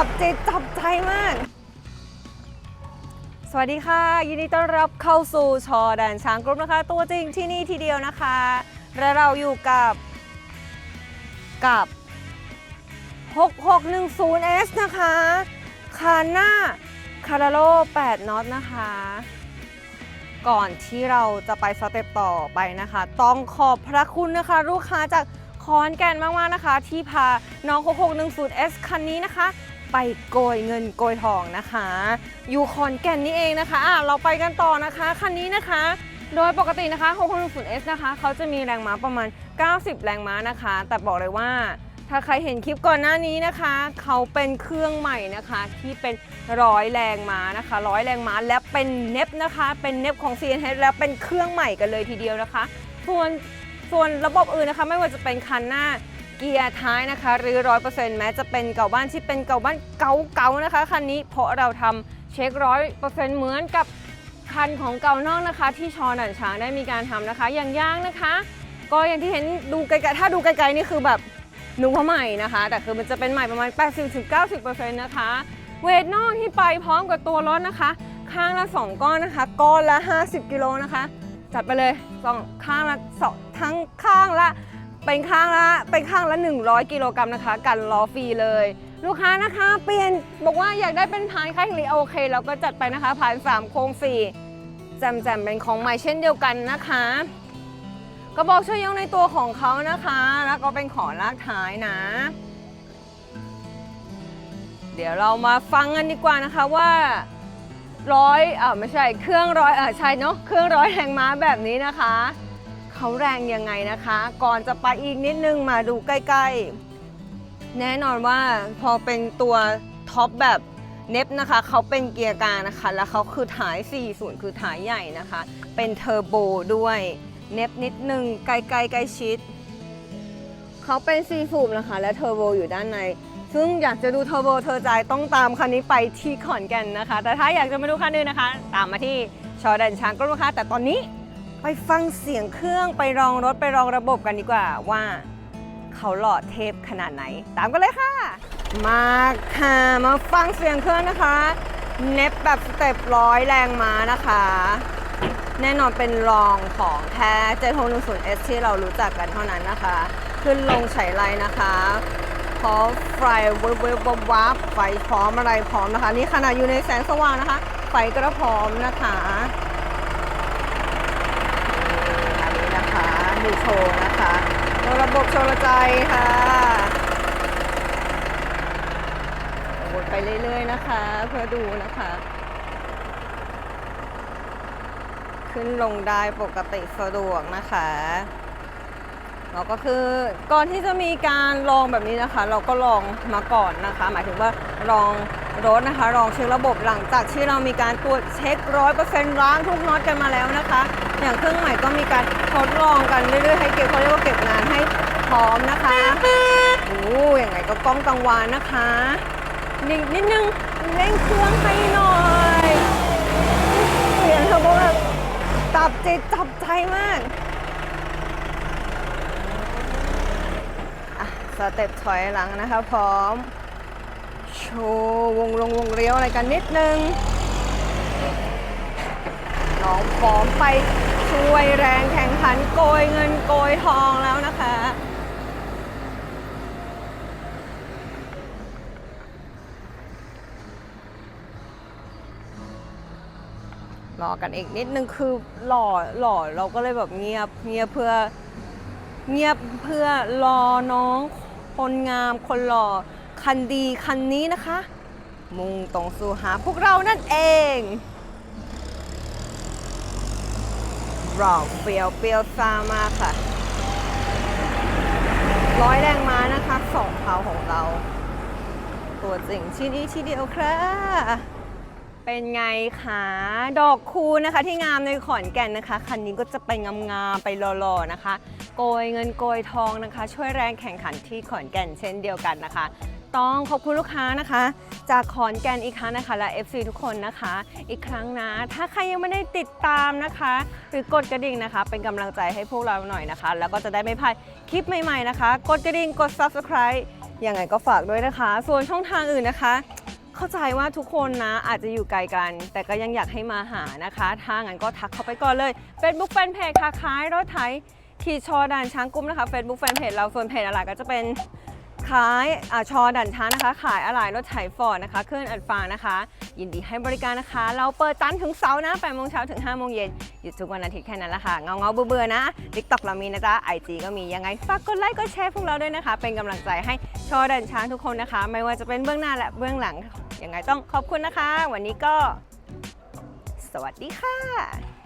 จับจิตจับใจมาก สวัสดีค่ะ ยินดีต้อนรับเข้าสู่ชอแดนช้างกรุ๊ปนะคะ ตัวจริงที่นี่ทีเดียวนะคะ และเราอยู่กับกับ 6610S นะคะ คาน่าคาราโล8น็อตนะคะ ก่อนที่เราจะไปสเต็ปต่อไปนะคะ ต้องขอบพระคุณนะคะ ลูกค้าจากขอนแก่นมากๆนะคะ ที่พาน้อง 6610S คันนี้นะคะ ไปโกยเงินโกยทองนะคะอยู่ขอนแก่นนี่เองนะคะอะเราไปกันต่อนะคะคันนี้นะคะ โดยปกตินะคะ 6610S นะคะเขาจะมีแรงม้าประมาณ 90 แรงม้านะคะ แต่บอกเลยว่าถ้าใครเห็นคลิปก่อนหน้านี้นะคะ เขาเป็นเครื่องใหม่นะคะ ที่เป็นร้อยแรงม้านะคะร้อยแรงม้าและเป็นเน็บนะคะ เป็นเน็บของ CNH และเป็นเครื่องใหม่กันเลยทีเดียวนะคะ ส่วนส่วนระบบอื่นนะคะ ไม่ว่าจะเป็นคันหน้า เกียร์ท้ายนะคะหรือ100%แม้จะเป็นเก่าบ้านที่เป็นเก่าบ้านเก่าๆนะคะคันนี้เพราะเราทำเช็คร้อยเปอร์เซ็นต์เหมือนกับคันของเก่านอกนะคะ ที่ชอหนันช้างได้มีการทำนะคะ อย่างย่างนะคะ ก็อย่างที่เห็นดูไกลๆถ้าดูไกลๆนี่คือแบบนึกว่าใหม่นะคะ แต่คือมันจะเป็นใหม่ประมาณ 80-90%นะคะ เวทนอกที่ไปพร้อมกับตัวรถนะคะ ข้างละ 2 ก้อนนะคะ ก้อนละ 50 กิโลนะคะ จัดไปเลยสองข้างละสองทั้งข้างละ เป็นข้างละเป็นข้างละ 100 กิโลกรัมนะคะ กันล้อฟรีเลย ลูกค้านะคะ เปลี่ยนบอกว่าอยากได้เป็นพานค่ายหลีโอเคเราก็จัดไปนะคะพาน3โค้งฟรีแจมเป็นของใหม่เช่นเดียวกันนะคะกระบอกช่วยยกในตัวของเขานะคะ แล้วก็เป็นขอลากท้ายนะ เดี๋ยวเรามาฟังกันดีกว่านะคะว่าร้อยเออไม่ใช่เครื่องร้อยเออใช่เนาะเครื่องร้อยแรงม้าแบบนี้นะคะ เขาแรงยังไงนะคะ ก่อนจะไปอีกนิดนึงมาดูใกล้ๆ แน่นอนว่าพอเป็นตัวท็อปแบบเน็บนะคะเขาเป็นเกียร์กลางนะคะ แล้วเขาคือถ่าย 40 คือถ่ายใหญ่นะคะ เป็นเทอร์โบด้วย เน็บนิดนึงไกลๆใกล้ชิด เขาเป็นซีฟูมนะคะ และเทอร์โบอยู่ด้านใน ซึ่งอยากจะดูเทอร์โบเธอใจต้องตามคันนี้ไปที่ขอนแก่นนะคะ แต่ถ้าอยากจะมาดูคันอื่นนะคะ ตามมาที่ชอแดนช้างก็รู้ค่ะแต่ตอนนี้ ไปฟังเสียงเครื่องไปลองรถไปลองระบบกันดีกว่าว่าเขาหล่อเทพขนาดไหน ตามกันเลยค่ะ มาค่ะมาฟังเสียงเครื่องนะคะ เน็บแบบสเต็ปร้อยแรงม้านะคะ แน่นอนเป็นรองของแท้ 7610S ที่เรารู้จักกันเท่านั้นนะคะ ขึ้นลงไฉไลนะคะพร้อมไฟเวิบเวิบวับวับไฟพร้อมอะไรพร้อมนะคะ นี่ขนาดอยู่ในแสงสว่างนะคะ ไฟก็พร้อมนะคะอันนี้นะคะ ดูโชว์นะคะตัวระบบโชว์ระใจค่ะวนไปเรื่อยๆนะคะ เพื่อดูนะคะ ขึ้นลงได้ปกติสะดวกนะคะเราก็คือก่อนที่จะมีการลองแบบนี้นะคะ เราก็ลองมาก่อนนะคะ หมายถึงว่าลองรถนะคะลองเช็คระบบหลังจากที่เรามีการตรวจเช็คร้อยเปอร์เซ็นต์ล้างทุกน็อตกันมาแล้วนะคะ อย่างเครื่องใหม่ก็มีการทดลองกันเรื่อยๆให้เก็บเขาเรียกว่าเก็บงานให้พร้อมนะคะโอ้ยังไงก็กล้องกังวานนะคะนิดนิดนึงเร่งเครื่องให้หน่อยเสียงเทอร์โบแบบจับจิตจับใจมากอะสเต็ปถอยหลังนะคะพร้อม โชว์วงลงวงเลี้ยวอะไรกันนิดนึง องพร้อมไปช่วยแรงแข่งขันโกยเงินโกยทองแล้วนะคะรอกันอีกนิดนึงคือหล่อหล่อเราก็เลยแบบเงียบเงียบเพื่อเงียบเพื่อรอน้องคนงามคนหล่อคันดีคันนี้นะคะ มุ่งตรงสู่หาพวกเรานั่นเอง รอเปรียวเปรียวซามากค่ะ ร้อยแรงม้านะคะสองเท้าของเรา ตัวจริงที่นี่ที่เดียวครับเป็นไงคะดอกคูณนะคะ ที่งามในขอนแก่นนะคะ คันนี้ก็จะไปงามๆไปหล่อๆนะคะ โกยเงินโกยทองนะคะ ช่วยแรงแข่งขันที่ขอนแก่นเช่นเดียวกันนะคะ ต้องขอบคุณลูกค้านะคะ จากขอนแก่นอีกครั้งนะคะ และ FC ทุกคนนะคะ อีกครั้งนะ ถ้าใครยังไม่ได้ติดตามนะคะ หรือกดกระดิ่งนะคะ เป็นกำลังใจให้พวกเราหน่อยนะคะ แล้วก็จะได้ไม่พลาดคลิปใหม่ๆนะคะ กดกระดิ่งกด subscribe ยังไงก็ฝากด้วยนะคะ ส่วนช่องทางอื่นนะคะ เข้าใจว่าทุกคนนะอาจจะอยู่ไกลกัน แต่ก็ยังอยากให้มาหานะคะ ถ้างั้นก็ทักเข้าไปก่อนเลย Facebook Fanpage ค่ะขายรถไถทีชอด่านช้างกุ้มนะคะ Facebook Fanpage เราส่วนเพจอะไรก็จะเป็น ขายอาชอด่านช้างนะคะ ขายอะไรรถไถฟอร์ดนะคะ เครื่องอัดฟางนะคะ ยินดีให้บริการนะคะ เราเปิดจันถึงเสาร์นะ8โมงเช้าถึง5โมงเย็นหยุดทุกวันอาทิตย์แค่นั้นละค่ะ เงาเงาเบื่อนะ TikTok เรามีนะจ๊ะ IG ก็มียังไง ฝากกดไลค์กดแชร์พวกเราด้วยนะคะ เป็นกำลังใจให้ชอดันช้างทุกคนนะคะ ไม่ว่าจะเป็นเบื้องหน้าและเบื้องหลังยังไงต้องขอบคุณนะคะ วันนี้ก็ สวัสดีค่ะ